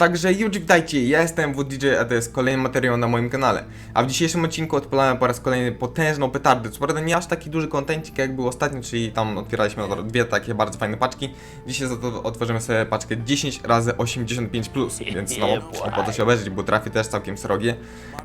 Także już witajcie, ja jestem WDJ, a to jest kolejny materiał na moim kanale. A w dzisiejszym odcinku odpalałem po raz kolejny potężną petardę. Co prawda nie aż taki duży kontencik jak był ostatnio, czyli tam otwieraliśmy dwie takie bardzo fajne paczki. Dzisiaj za to otworzymy sobie paczkę 10 razy 85 plus, więc no, to się obejrzeć, bo trafi też całkiem srogie.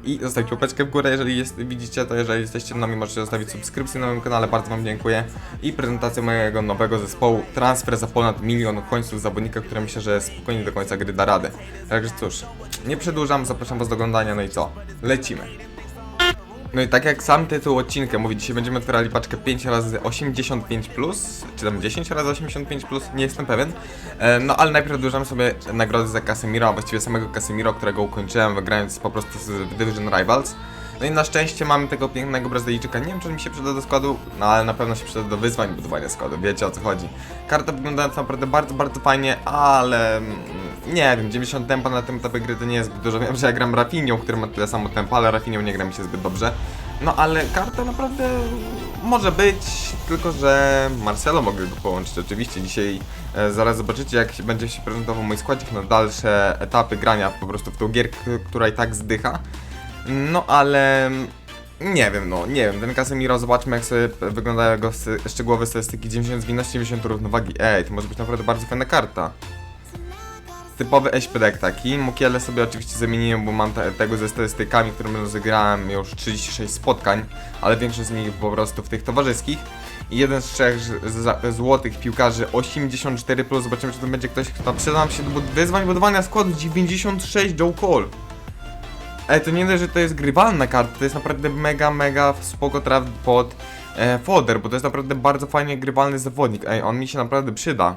I zostawić łapeczkę w górę, jeżeli jest, widzicie to, jeżeli jesteście nami, możecie zostawić subskrypcję na moim kanale, bardzo wam dziękuję. I prezentację mojego nowego zespołu, transfer za ponad milion końców zawodnika, który myślę, że spokojnie do końca gry da radę. Także cóż, nie przedłużam, zapraszam was do oglądania, no i co? Lecimy. No i tak jak sam tytuł odcinka mówi, dzisiaj będziemy otwierali paczkę 5 razy 85 plus, czy tam 10 razy 85 plus, nie jestem pewien. E, no ale najpierw odłożymy sobie nagrody za Casemiro, a właściwie samego Casemiro, którego ukończyłem wygrając po prostu z Division Rivals. No i na szczęście mamy tego pięknego Brazylijczyka. Nie wiem, czy mi się przyda do składu, no ale na pewno się przyda do wyzwań budowania składu. Wiecie o co chodzi. Karta wygląda naprawdę bardzo, bardzo fajnie, ale mm, nie wiem, 90 tempa na tym etapie gry to nie jest zbyt dużo. Wiem, że ja gram Rafinią, który ma tyle samo tempa, ale Rafinią nie gra mi się zbyt dobrze. No ale karta naprawdę może być, tylko że Marcelo mogę go połączyć oczywiście. Dzisiaj e, zaraz zobaczycie jak się będzie się prezentował mój składzik na dalsze etapy grania po prostu w tą gierkę, która i tak zdycha. No ale nie wiem, no nie wiem, ten Casemiro, zobaczmy jak sobie wyglądają jego szczegółowe statystyki 90 zwinności, 90 równowagi. Ej, to może być naprawdę bardzo fajna karta. Typowy eśpedek taki. Mukiele sobie oczywiście zamieniłem, bo mam te, tego ze statystykami, które rozegrałem już 36 spotkań, ale większość z nich po prostu w tych towarzyskich. I jeden z trzech z- złotych piłkarzy 84+, plus. zobaczymy czy to będzie ktoś, kto przyda nam się do wyzwań budowania składu 96 Joe Cole. Ej, to nie dość, że to jest grywalna karta, to jest naprawdę mega, mega spoko traf pod e, foder, bo to jest naprawdę bardzo fajnie grywalny zawodnik. Ej, on mi się naprawdę przyda.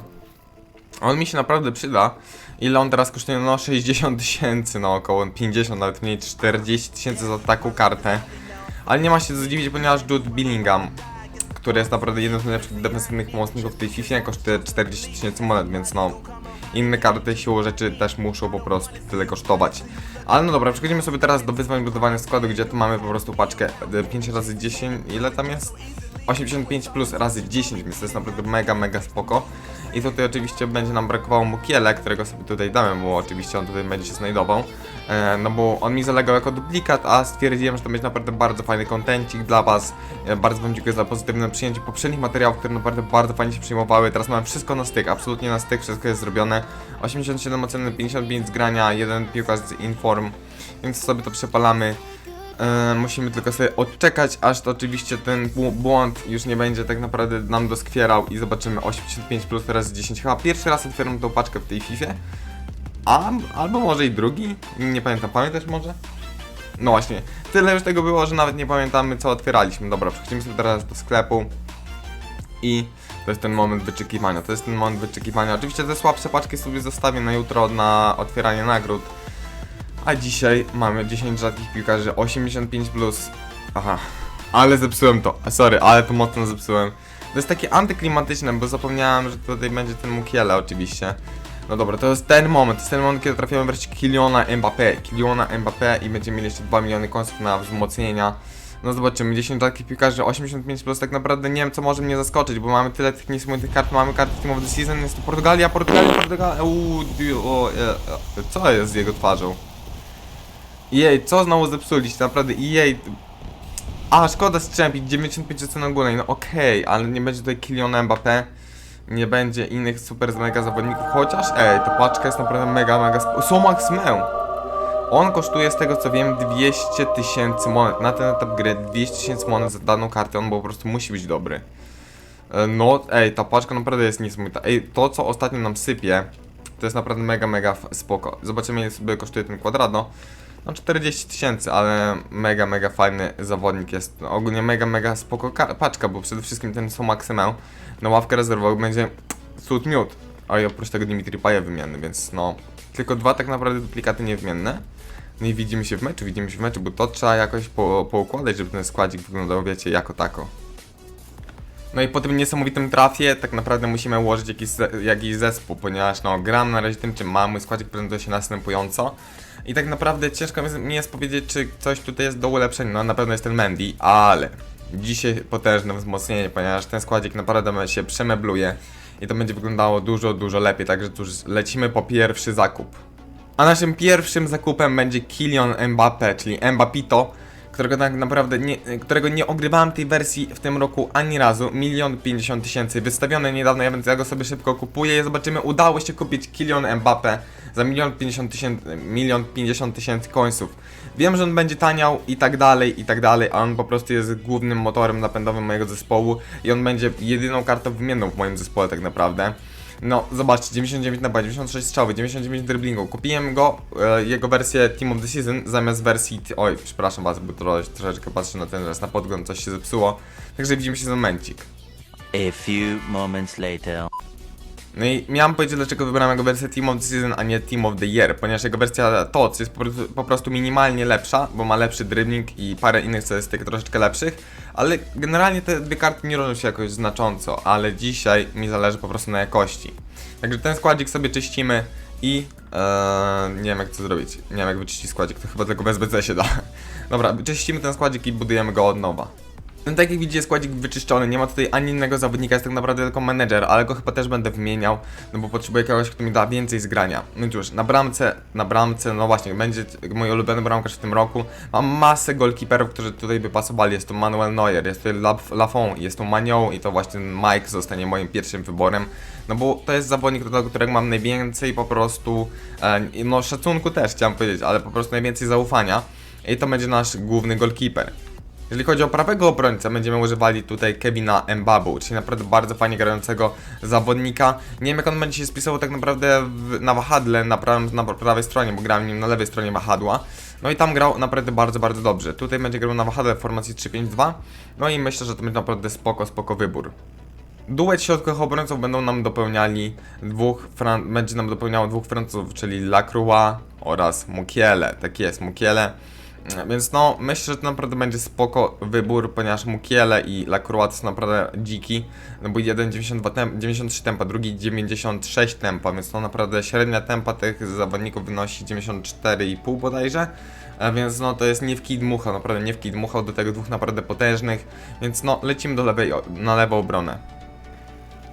On mi się naprawdę przyda. Ile on teraz kosztuje? No 60 tysięcy, no około 50, nawet mniej 40 tysięcy za taką kartę. Ale nie ma się co zdziwić, ponieważ Jude Billingham, który jest naprawdę jednym z najlepszych defensywnych pomocników w tej FIFA, kosztuje 40 tysięcy monet, więc no inne karty siłą rzeczy też muszą po prostu tyle kosztować. Ale no dobra, przechodzimy sobie teraz do wyzwań budowania składu, gdzie tu mamy po prostu paczkę e, 5 razy 10, ile tam jest? 85 plus razy 10, więc to jest naprawdę mega, mega spoko. I tutaj oczywiście będzie nam brakowało Mukiele, którego sobie tutaj damy, bo oczywiście on tutaj będzie się znajdował. E, no bo on mi zalegał jako duplikat, a stwierdziłem, że to będzie naprawdę bardzo fajny kontencik dla was. E, bardzo wam dziękuję za pozytywne przyjęcie poprzednich materiałów, które naprawdę bardzo fajnie się przyjmowały. Teraz mamy wszystko na styk, absolutnie na styk, wszystko jest zrobione. 87 oceny, 55 z grania, jeden piłkarz z Inform, więc sobie to przepalamy. E, musimy tylko sobie odczekać, aż to oczywiście ten bł- błąd już nie będzie tak naprawdę nam doskwierał i zobaczymy 85 plus razy 10. Chyba pierwszy raz otwieram tą paczkę w tej FIFA. A, albo może i drugi? Nie pamiętam, pamiętasz może? No właśnie, tyle już tego było, że nawet nie pamiętamy co otwieraliśmy. Dobra, przechodzimy sobie teraz do sklepu i to jest ten moment wyczekiwania. To jest ten moment wyczekiwania. Oczywiście te słabsze paczki sobie zostawię na jutro na otwieranie nagród. A dzisiaj mamy 10 rzadkich piłkarzy 85 plus. Aha, ale zepsułem to. Sorry, ale to mocno zepsułem. To jest takie antyklimatyczne, bo zapomniałem, że tutaj będzie ten Mukiele oczywiście. No dobra, to jest ten moment, to jest ten moment, kiedy trafiamy wreszcie Kiliona Mbappé. Kiliona Mbappé i będziemy mieli jeszcze 2 miliony konsów na wzmocnienia. No zobaczymy, 10 rzadkich piłkarzy, 85 plus, tak naprawdę nie wiem co może mnie zaskoczyć, bo mamy tyle tych niesamowitych kart, mamy karty Team of the Season, jest to Portugalia, Portugalia, Portugalia, uuu, e, e, co jest z jego twarzą? Jej, co znowu zepsuliście, naprawdę, jej. A, szkoda strzępić, 95 ocen ogólnej, no okej, ale nie będzie tutaj Kyliana Mbappé, nie będzie innych super mega zawodników, chociaż, ej, ta paczka jest naprawdę mega, mega Są Max! On kosztuje z tego co wiem 200 tysięcy monet, na ten etap gry 200 tysięcy monet za daną kartę, on po prostu musi być dobry. E, No, ej, ta paczka naprawdę jest niesamowita. Ej, to co ostatnio nam sypie, to jest naprawdę mega, mega spoko. Zobaczymy ile sobie kosztuje ten kwadrado. No 40 tysięcy, ale mega, mega fajny zawodnik jest. No, ogólnie mega, mega spoko ka- paczka, bo przede wszystkim ten są Maximel na ławkę rezerwową będzie cud miód. A i oprócz tego Dimitri Paje wymienny, więc no tylko dwa tak naprawdę duplikaty niewymienne. No i widzimy się w meczu, widzimy się w meczu, bo to trzeba jakoś po, poukładać, żeby ten składzik wyglądał, wiecie, jako tako. No i po tym niesamowitym trafie tak naprawdę musimy ułożyć jakiś, jakiś zespół, ponieważ no gram na razie tym czym mam, mój składzik prezentuje się następująco. I tak naprawdę ciężko mi- jest powiedzieć, czy coś tutaj jest do ulepszenia, no na pewno jest ten Mendy, ale dzisiaj potężne wzmocnienie, ponieważ ten składzik naprawdę się przemebluje i to będzie wyglądało dużo, dużo lepiej, także cóż, lecimy po pierwszy zakup. A naszym pierwszym zakupem będzie Kylian Mbappe, czyli Mbappito, którego tak naprawdę nie, którego nie ogrywałem tej wersji w tym roku ani razu. Milion pięćdziesiąt tysięcy, wystawione niedawno, ja więc ja go sobie szybko kupuję zobaczymy, udało się kupić Kylian Mbappe za milion pięćdziesiąt tysięcy, milion pięćdziesiąt tysięcy końców. Wiem, że on będzie taniał i tak dalej, i tak dalej, a on po prostu jest głównym motorem napędowym mojego zespołu i on będzie jedyną kartą wymienną w moim zespole tak naprawdę. No, zobaczcie, 99 na 96 strzały, 99 driblingu. Kupiłem go, e, jego wersję Team of the Season zamiast wersji... Oj, przepraszam was, bo trochę, troszeczkę patrzę na ten raz na podgląd, coś się zepsuło. Także widzimy się za momencik. A few moments later. No i miałem powiedzieć, dlaczego wybrałem jego wersję Team of the Season, a nie Team of the Year, ponieważ jego wersja TOC jest po prostu, po prostu minimalnie lepsza, bo ma lepszy dribbling i parę innych statystyk troszeczkę lepszych, ale generalnie te dwie karty nie różnią się jakoś znacząco, ale dzisiaj mi zależy po prostu na jakości. Także ten składzik sobie czyścimy i e, nie wiem jak to zrobić, nie wiem jak wyczyścić składzik, to chyba tylko bez BC się da. Dobra, czyścimy ten składzik i budujemy go od nowa. No tak jak widzicie, składzik wyczyszczony, nie ma tutaj ani innego zawodnika, jest tak naprawdę tylko menedżer, ale go chyba też będę wymieniał, no bo potrzebuję kogoś, kto mi da więcej zgrania. No cóż, na bramce, na bramce, no właśnie, będzie mój ulubiony bramkarz w tym roku. Mam masę golkiperów, którzy tutaj by pasowali, jest tu Manuel Neuer, jest tu Laf- Lafont, jest tu Magnon i to właśnie Mike zostanie moim pierwszym wyborem. No bo to jest zawodnik, do którego mam najwięcej po prostu, e, no szacunku też chciałem powiedzieć, ale po prostu najwięcej zaufania. I to będzie nasz główny golkiper. Jeżeli chodzi o prawego obrońcę, będziemy używali tutaj Kevina Mbabu, czyli naprawdę bardzo fajnie grającego zawodnika. Nie wiem jak on będzie się spisywał tak naprawdę w, na wahadle na, prawym, na prawej stronie, bo grałem nim na lewej stronie wahadła. No i tam grał naprawdę bardzo, bardzo dobrze. Tutaj będzie grał na wahadle w formacji 3-5-2. No i myślę, że to będzie naprawdę spoko, spoko wybór. Duet środkowych obrońców będą nam dopełniali dwóch, Fran- będzie nam dopełniało dwóch Francuzów, czyli Lacroix oraz Mukiele. Tak jest, Mukiele. Więc no, myślę, że to naprawdę będzie spoko wybór, ponieważ Mukiele i Lacroix to są naprawdę dziki. No bo jeden 92 temp, 93 tempa, drugi 96 tempa, więc to naprawdę średnia tempa tych zawodników wynosi 94,5 bodajże. A więc no to jest nie w kij dmuchał, naprawdę nie w kij dmuchał do tego dwóch naprawdę potężnych. Więc no, lecimy do lewej, na lewą obronę.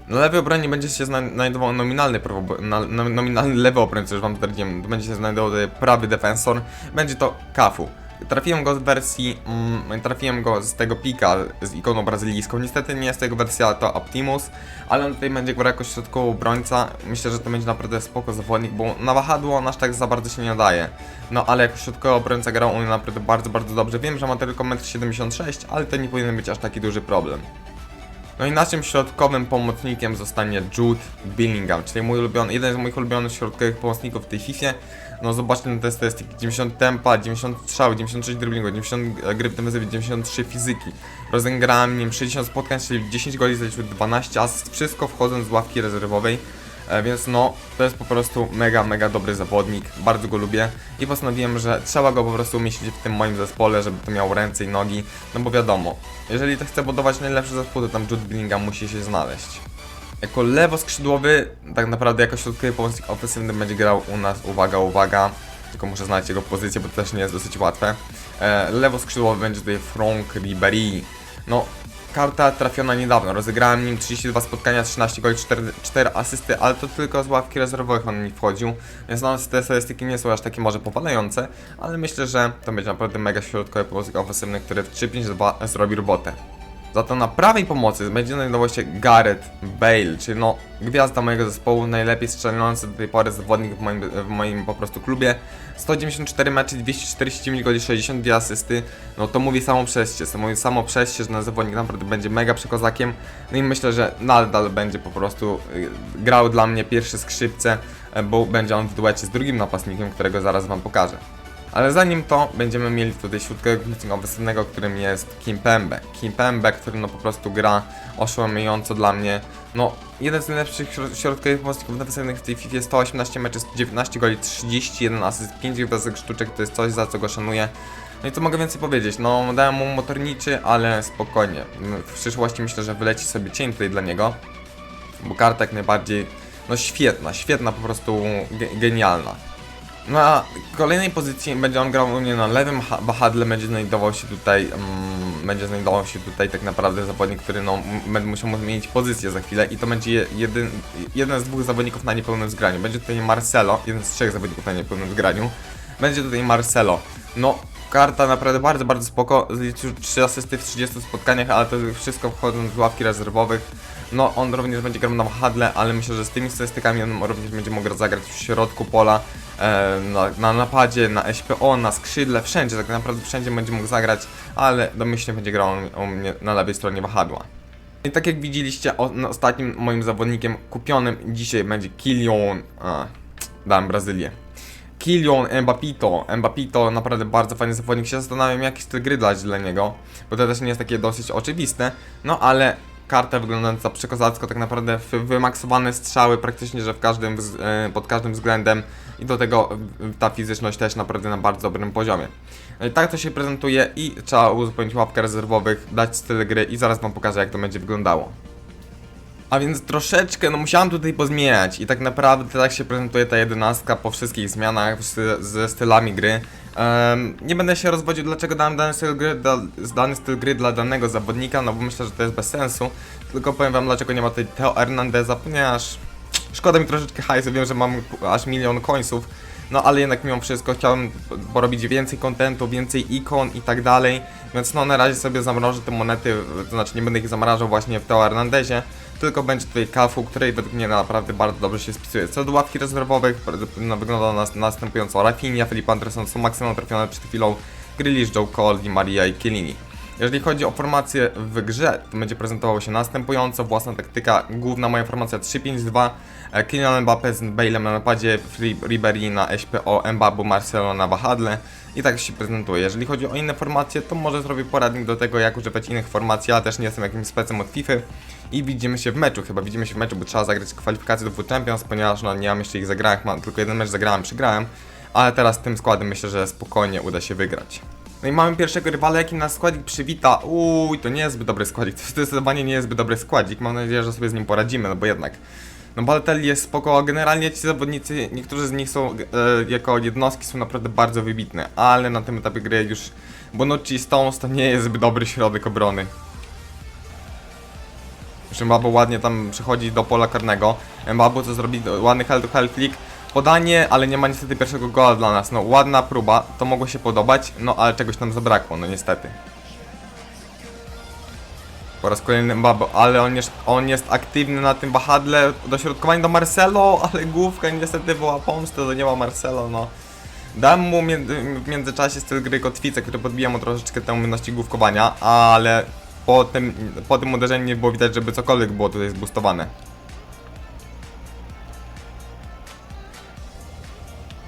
Na lewej obronie będzie się zna- znajdował nominalny, prawo, na, na, nominalny lewy obrońca, już wam. Tu będzie się znajdował prawy defensor. Będzie to Kafu. Trafiłem go z wersji, mm, trafiłem go z tego pika z ikoną brazylijską. Niestety nie jest tego wersja to Optimus, ale on tutaj będzie grał jako środkowy obrońca. Myślę, że to będzie naprawdę spoko zawodnik, bo na wahadło on aż tak za bardzo się nie nadaje. No ale jako środkowy obrońca grał on naprawdę bardzo, bardzo dobrze. Wiem, że ma tylko 1,76 m, ale to nie powinien być aż taki duży problem. No i naszym środkowym pomocnikiem zostanie Jude Billingham, czyli mój ulubiony, jeden z moich ulubionych środkowych pomocników w tej FIFA. No zobaczcie na te statystyki, 90 tempa, 90 strzał, 96 driblingu, 90 gry w defensywie, 93 fizyki. Rozegrałem nim 60 spotkań, czyli 10 goli zaliczył 12 asyst, wszystko wchodząc z ławki rezerwowej. E, Więc no, to jest po prostu mega, mega dobry zawodnik, bardzo go lubię i postanowiłem, że trzeba go po prostu umieścić w tym moim zespole, żeby to miał ręce i nogi, no bo wiadomo, jeżeli chcę budować najlepszy zespół, to tam Jude Bellingham musi się znaleźć. Jako lewo skrzydłowy, tak naprawdę jako środkowy pomocnik ofensywny będzie grał u nas, uwaga, uwaga, tylko muszę znaleźć jego pozycję, bo to też nie jest dosyć łatwe. E, lewo skrzydłowy będzie tutaj Franck Ribéry. No, karta trafiona niedawno, rozegrałem nim 32 spotkania, 13 goli, 4, 4 asysty, ale to tylko z ławki rezerwowych on mi wchodził, więc no te statystyki nie są aż takie może powalające, ale myślę, że to będzie naprawdę mega środkowy pomocnik ofensywny, który w 3-5-2 zrobi robotę. Za to na prawej pomocy będzie znajdował się Gareth Bale, czyli no gwiazda mojego zespołu, najlepiej strzelający do tej pory zawodnik w moim, w moim po prostu klubie. 194 mecze, 249 goli, 62 asysty, no to mówi samo przez się, to mówi samo przez się, że ten zawodnik naprawdę będzie mega przekozakiem. No i myślę, że nadal będzie po prostu y, grał dla mnie pierwsze skrzypce, bo będzie on w duecie z drugim napastnikiem, którego zaraz wam pokażę. Ale zanim to, będziemy mieli tutaj pomocnika ofensywnego, którym jest Kimpembe. Kimpembe, który no po prostu gra oszałamiająco dla mnie. No, jeden z najlepszych środ- środkowych pomocników defensywnych w tej FIFA, 118 meczy, 19 goli, 31 asyst, 5 gwiazdek sztuczek, to jest coś, za co go szanuję. No i co mogę więcej powiedzieć, no dałem mu motorniczy, ale spokojnie. W przyszłości myślę, że wyleci sobie cień tutaj dla niego, bo karta jak najbardziej, no świetna, świetna, po prostu ge- genialna. Na kolejnej pozycji będzie on grał u mnie na lewym ha- wahadle, będzie znajdował się tutaj, mm, będzie znajdował się tutaj tak naprawdę zawodnik, który no, będzie musiał zmienić pozycję za chwilę i to będzie je- jeden, jeden z dwóch zawodników na niepełnym zgraniu. Będzie tutaj Marcelo, jeden z trzech zawodników na niepełnym zgraniu. Będzie tutaj Marcelo. No, karta naprawdę bardzo, bardzo spoko. Zliczył 3 asysty w 30 spotkaniach, ale to wszystko wchodząc z ławki rezerwowych. No, on również będzie grał na wahadle, ale myślę, że z tymi statystykami on również będzie mógł zagrać w środku pola, na, na napadzie, na SPO, na skrzydle, wszędzie, tak naprawdę wszędzie będzie mógł zagrać, ale domyślnie będzie grał u mnie na lewej stronie wahadła. I tak jak widzieliście, ostatnim moim zawodnikiem kupionym dzisiaj będzie Kilion. Dałem Brazylię. Kilion Mbapito. Mbapito naprawdę bardzo fajny zawodnik. Się zastanawiam, jaki styl gry dla niego, bo to też nie jest takie dosyć oczywiste. No ale karta wyglądająca przekozacko, tak naprawdę wy- wymaksowane strzały praktycznie, że w każdym, e, pod każdym względem i do tego e, ta fizyczność też naprawdę na bardzo dobrym poziomie. I tak to się prezentuje i trzeba uzupełnić łapkę rezerwowych, dać styl gry i zaraz wam pokażę jak to będzie wyglądało. A więc troszeczkę, no musiałem tutaj pozmieniać i tak naprawdę tak się prezentuje ta jedenastka po wszystkich zmianach ze stylami gry. Em, nie będę się rozwodził dlaczego dałem dany styl, gry, da, dany styl gry dla danego zawodnika, no bo myślę, że to jest bez sensu. Tylko powiem wam dlaczego nie ma tutaj Teo Hernandeza, ponieważ szkoda mi troszeczkę hajsu, wiem, że mam aż milion końców. No ale jednak mimo wszystko chciałem porobić więcej kontentu, więcej ikon i tak dalej. Więc no na razie sobie zamrożę te monety, to znaczy nie będę ich zamrażał właśnie w Teo Hernandezie. Tylko będzie tutaj kafu, której według mnie naprawdę bardzo dobrze się spisuje. Co do ławki rezerwowych, wygląda nas, następująco. Rafinha, Filip Anderson są maksymalnie trafione przed chwilą. Grealish, Joe Cole, Di Maria i Chiellini. Jeżeli chodzi o formację w grze, to będzie prezentowało się następująco. Własna taktyka, główna moja formacja 3-5-2. e, Kylian Mbappé z Bale'em na napadzie, Ribery na SPO, Mbabu, Marcelo na wahadle. I tak się prezentuje. Jeżeli chodzi o inne formacje, to może zrobię poradnik do tego, jak używać innych formacji, ale też nie jestem jakimś specem od FIFA. I widzimy się w meczu, chyba widzimy się w meczu, bo trzeba zagrać kwalifikacje do Food Champions, ponieważ no nie mam jeszcze ich zagranych, mam tylko jeden mecz zagrałem, przegrałem. Ale teraz tym składem myślę, że spokojnie uda się wygrać. No i mamy pierwszego rywala, jaki nas składzik przywita. Uj, to nie jest zbyt dobry składzik, to zdecydowanie nie jest zbyt dobry składzik. Mam nadzieję, że sobie z nim poradzimy, no bo jednak. No Balotelli jest spoko, a generalnie ci zawodnicy, niektórzy z nich są e, jako jednostki są naprawdę bardzo wybitne, ale na tym etapie gry już Bonucci Stones to nie jest zbyt dobry środek obrony. Mbabu ładnie tam przechodzi do pola karnego. Mbabu co zrobi ładny hell to hell flick. Podanie, ale nie ma niestety pierwszego gola dla nas. No ładna próba, to mogło się podobać, no ale czegoś tam zabrakło, no niestety. Po raz kolejny Mbabu, ale on jest, on jest aktywny na tym wahadle. Dośrodkowanie do Marcelo, ale główka niestety woła pomstę, to nie ma Marcelo, no. Dałem mu w międzyczasie styl gry kotwicę, który podbija mu troszeczkę tę umiejętności główkowania, ale po tym, po tym uderzeniu nie było widać, żeby cokolwiek było tutaj zboostowane.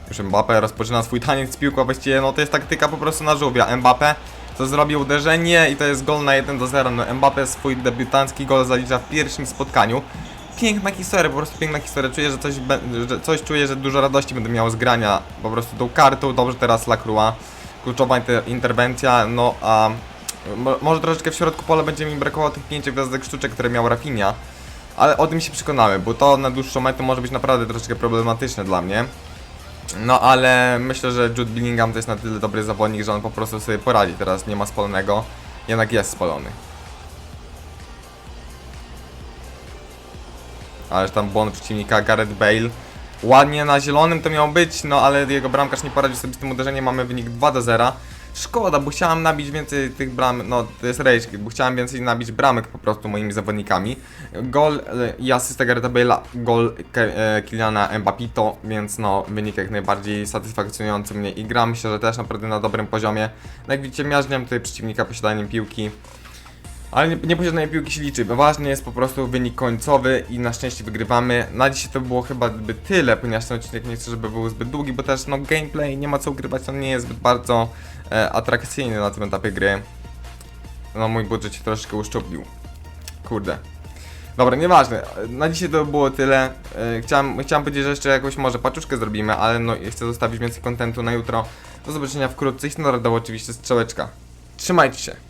Już Mbappé rozpoczyna swój taniec z piłką, właściwie no to jest taktyka po prostu na żółwia. Mbappé co zrobi uderzenie i to jest gol na 1 do 0. No Mbappé swój debiutancki gol zalicza w pierwszym spotkaniu. Piękna historia, po prostu piękna historia. Czuję, że coś, że coś czuję, że dużo radości będę miał z grania po prostu tą kartą. Dobrze teraz Lacroix. Kluczowa inter interwencja, no a mo- może troszeczkę w środku pola będzie mi brakowało tych pięciu gwiazdek sztuczek, które miał Rafinha. Ale o tym się przekonamy, bo to na dłuższą metę może być naprawdę troszeczkę problematyczne dla mnie. No ale myślę, że Jude Bellingham to jest na tyle dobry zawodnik, że on po prostu sobie poradzi. Teraz nie ma spalonego, jednak jest spalony. Ależ tam błąd przeciwnika Gareth Bale. Ładnie na zielonym to miał być, no ale jego bramkarz nie poradził sobie z tym uderzeniem, mamy wynik 2 do 0. Szkoda, bo chciałem nabić więcej tych bram, no to jest rage, bo chciałem więcej nabić bramek po prostu moimi zawodnikami. Gol e, i asysta Garetha Bale'a, gol e, Kyliana Mbappito, więc no wynik jak najbardziej satysfakcjonujący mnie i gra myślę, że też naprawdę na dobrym poziomie. No jak widzicie, miażdżam tutaj przeciwnika posiadaniem piłki. Ale nie, nieposiadanie piłki się liczy, ważny jest po prostu wynik końcowy i na szczęście wygrywamy. Na dzisiaj to było chyba tyle, ponieważ ten odcinek nie chcę, żeby był zbyt długi, bo też no gameplay nie ma co ukrywać, on nie jest zbyt bardzo e, atrakcyjny na tym etapie gry. No mój budżet się troszeczkę uszczuplił. Kurde. Dobra, nieważne. Na dzisiaj to było tyle. E, Chciałem, chciałem powiedzieć, że jeszcze jakąś może paczuszkę zrobimy, ale no chcę zostawić więcej kontentu na jutro. Do zobaczenia wkrótce i standardowo oczywiście strzałeczka. Trzymajcie się.